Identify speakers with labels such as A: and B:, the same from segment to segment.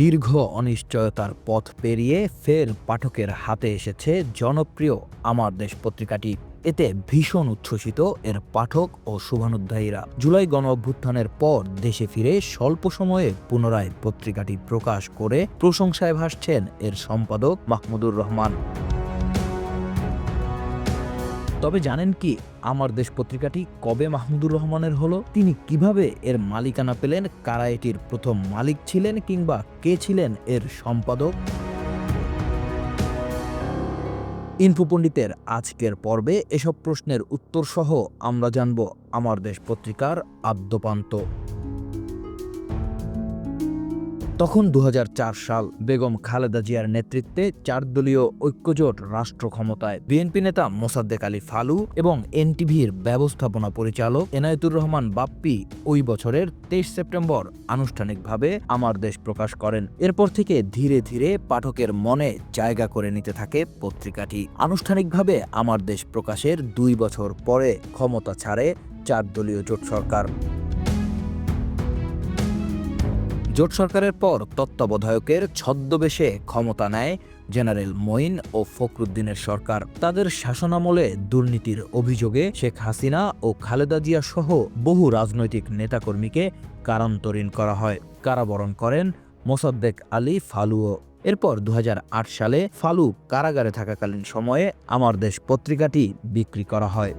A: দীর্ঘ অনিশ্চয়তার পথ পেরিয়ে ফের পাঠকের হাতে এসেছে জনপ্রিয় আমার দেশ পত্রিকাটি। এতে ভীষণ উচ্ছ্বসিত এর পাঠক ও শুভানুধ্যায়ীরা। জুলাই গণ অভ্যুত্থানের পর দেশে ফিরে স্বল্প সময়ে পুনরায় পত্রিকাটি প্রকাশ করে প্রশংসায় ভাসছেন এর সম্পাদক মাহমুদুর রহমান। তবে জানেন কি, আমার দেশ পত্রিকাটি কবে মাহমুদুর রহমানের হলো? তিনি কীভাবে এর মালিকানা পেলেন? কারা এটির প্রথম মালিক ছিলেন কিংবা কে ছিলেন এর সম্পাদক? ইনফো পণ্ডিতের আজকের পর্বে এসব প্রশ্নের উত্তর সহ আমরা জানব আমার দেশ পত্রিকার আদ্যপান্ত। তখন দু হাজার চার সাল বেগম খালেদা জিয়ার নেতৃত্বে চার দলীয় ঐক্যজোট রাষ্ট্র ক্ষমতায় বিএনপি নেতা মোসাদ্দেক আলী ফালু এবং এনটিভির ব্যবস্থাপনা পরিচালক এনায়েতুর রহমান বাপ্পি ওই বছরের তেইশ সেপ্টেম্বর আনুষ্ঠানিকভাবে আমার দেশ প্রকাশ করেন। এরপর থেকে ধীরে ধীরে পাঠকের মনে জায়গা করে নিতে থাকে পত্রিকাটি। আনুষ্ঠানিকভাবে আমার দেশ প্রকাশের দুই বছর পরে ক্ষমতা ছাড়ে চার দলীয় জোট সরকার। জোট সরকারের পর তত্ত্বাবধায়কের ছদ্মবেশে ক্ষমতা নেয় জেনারেল মঈন ও ফখরুদ্দিনের সরকার। তাদের শাসনামলে দুর্নীতির অভিযোগে শেখ হাসিনা ও খালেদা জিয়া সহ বহু রাজনৈতিক নেতাকর্মীকে কারান্তরীণ করা হয়। কারাবরণ করেন মোসাদ্দেক আলী ফালুও। এরপর দু হাজার আট সালে ফালু কারাগারে থাকাকালীন সময়ে আমার দেশ পত্রিকাটি বিক্রি করা হয়।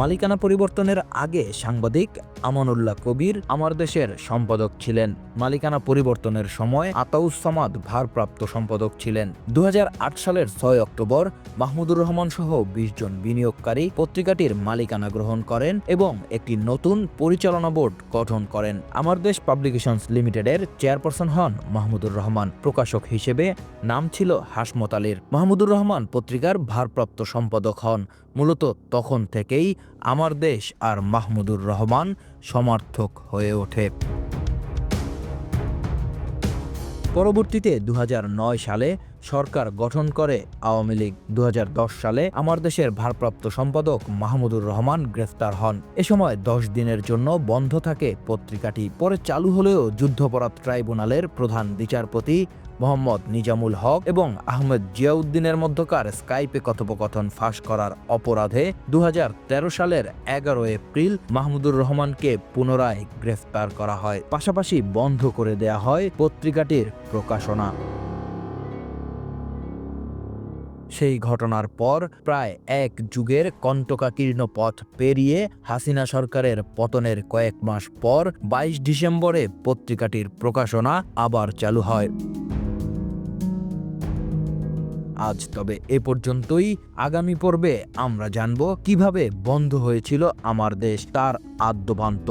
A: মালিকানা পরিবর্তনের আগে সাংবাদিক আমানুল্লাহ কবির আমার দেশের সম্পাদক ছিলেন। মালিকানা পরিবর্তনের সময় আতাউস সামাদ ভারপ্রাপ্ত সম্পাদক ছিলেন। দু হাজার আট সালের ছয় অক্টোবর মাহমুদুর রহমান সহ বিশ জন বিনিয়োগকারী পত্রিকাটির মালিকানা গ্রহণ করেন এবং একটি নতুন পরিচালনা বোর্ড গঠন করেন। আমার দেশ পাবলিকেশনস লিমিটেডের চেয়ারপারসন হন মাহমুদুর রহমান। প্রকাশক হিসেবে নাম ছিল হাসমত আলীর। মাহমুদুর রহমান পত্রিকার ভারপ্রাপ্ত সম্পাদক হন। মূলত তখন থেকেই আমার দেশ আর মাহমুদুর রহমান সমার্থক হয়ে ওঠে। পরবর্তীতে দু সালে সরকার গঠন করে আওয়ামী লীগ। দু হাজার দশ সালে আমার দেশের ভারপ্রাপ্ত সম্পাদক মাহমুদুর রহমান গ্রেফতার হন। এ সময় দশ দিনের জন্য বন্ধ থাকে পত্রিকাটি। পরে চালু হলেও যুদ্ধপরাধ ট্রাইব্যুনালের প্রধান বিচারপতি মোহাম্মদ নিজামুল হক এবং আহমেদ জিয়াউদ্দিনের মধ্যকার স্কাইপে কথোপকথন ফাঁস করার অপরাধে দু হাজার তেরো সালের এগারো এপ্রিল মাহমুদুর রহমানকে পুনরায় গ্রেফতার করা হয়। পাশাপাশি বন্ধ করে দেয়া হয় পত্রিকাটির প্রকাশনা। সেই ঘটনার পর প্রায় এক যুগের কণ্টকাকীর্ণ পথ পেরিয়ে হাসিনা সরকারের পতনের কয়েক মাস পর বাইশ ডিসেম্বরে পত্রিকাটির প্রকাশনা আবার চালু হয়। আজ, তবে এ পর্যন্তই। আগামী পর্বে আমরা জানব কীভাবে বন্ধ হয়েছিল আমার দেশ, তার আদ্যপান্ত।